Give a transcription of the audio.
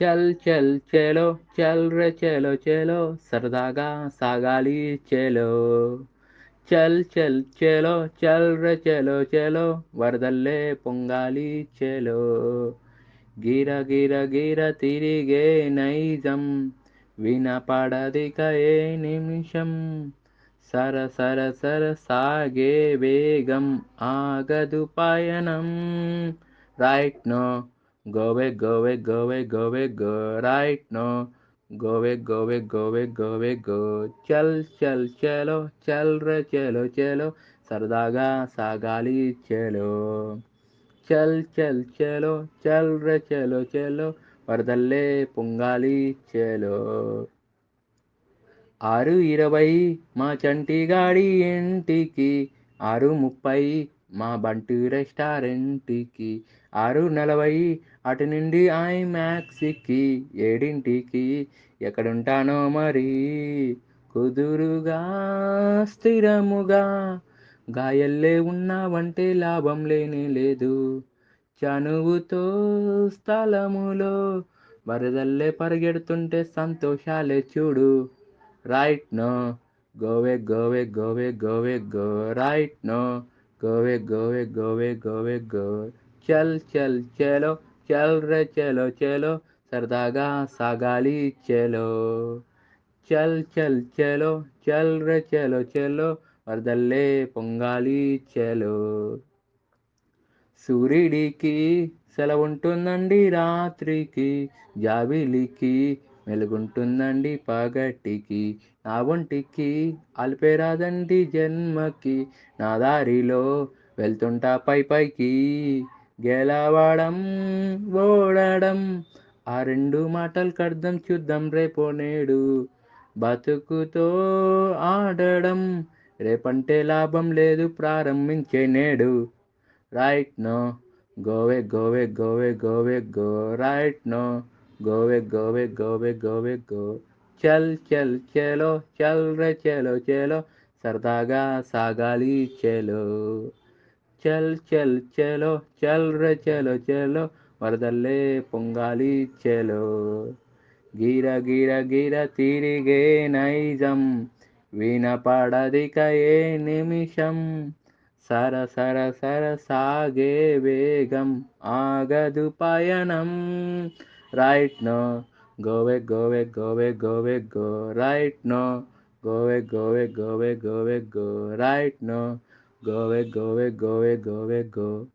చల్ చల్ చేలో చల్ రే చేలో చేలో సరదాగా సాగాలి చేలో. చల్ చల్ చేలో చల్ రే చేలో చేలో వరదల్లే పొంగాలి చేలో. గిర గిర గిర తిరిగే నైజం వినపడదిక ఏ నిమిషం. సర సర సర సాగే వేగం ఆగదు పయనం. Right no. Go away go away go away go away go right no go away go away go away go away go చల్ చల్ చలో చల్ రే చలో చలో సరదాగా సాగాలి చలో చల్ చల్ చలో చల్ రే చలో చలో వరదల్లే పొంగాలి చలో ఆరు ఇరవై మా చంటిగాడి ఇంటికి ఆరు ముప్పై మా బంటి రెస్టారెంట్కి ఆరు నలభై అటు నుండి ఐ మ్యాక్స్కి ఏడింటికి ఎక్కడుంటానో మరి? కుదురుగా స్థిరముగా గాయల్లే ఉన్నావంటే లాభం లేనే లేదు. చనువుతో స్థలములో వరదల్లే పరిగెడుతుంటే సంతోషాలే చూడు. Right no go away go away go away go away go right no go away go away go away go away go చల్ చల్ చలో చల్ రే చలో చలో సరదాగా సాగాలి చలో చల్ చల్ చలో చల్ రే చలో చలో వరదల్లే పొంగాలి చలో సూర్యుడికి సెలవుంటుందండి రాత్రికి జాబిలికి మెలుగుంటుందండి పగటికి. నా ఒంటికి అలిపేరాదండి జన్మకి. నా దారిలో వెళ్తుంటా పై పైకి. గెలవడం ఓడడం ఆ రెండు మాటలకు అర్థం చూద్దాం రేపో నేడు. బతుకుతో ఆడడం రేపంటే లాభం లేదు ప్రారంభించే నేడు. Right no go away go away go away go away go right no. Go away go away go away go away go చల్ చల్ చెలో చల్ రే చెలో చెలో సరదాగా సాగాలి చెలో చల్ చల్ చెలో చల్ రే చెలో చెలో వరదల్లే పొంగాలి చెలో గీర గీర గీర తిరిగే నైజం వినపడదిక ఏ నిమిషం సర సర సర సాగే వేగం ఆగదు పయనం right now. Go away, go away, go away, go away, go right now. Go away, go away, go away, go away, go right now. Go away, go away, go away, go away, go.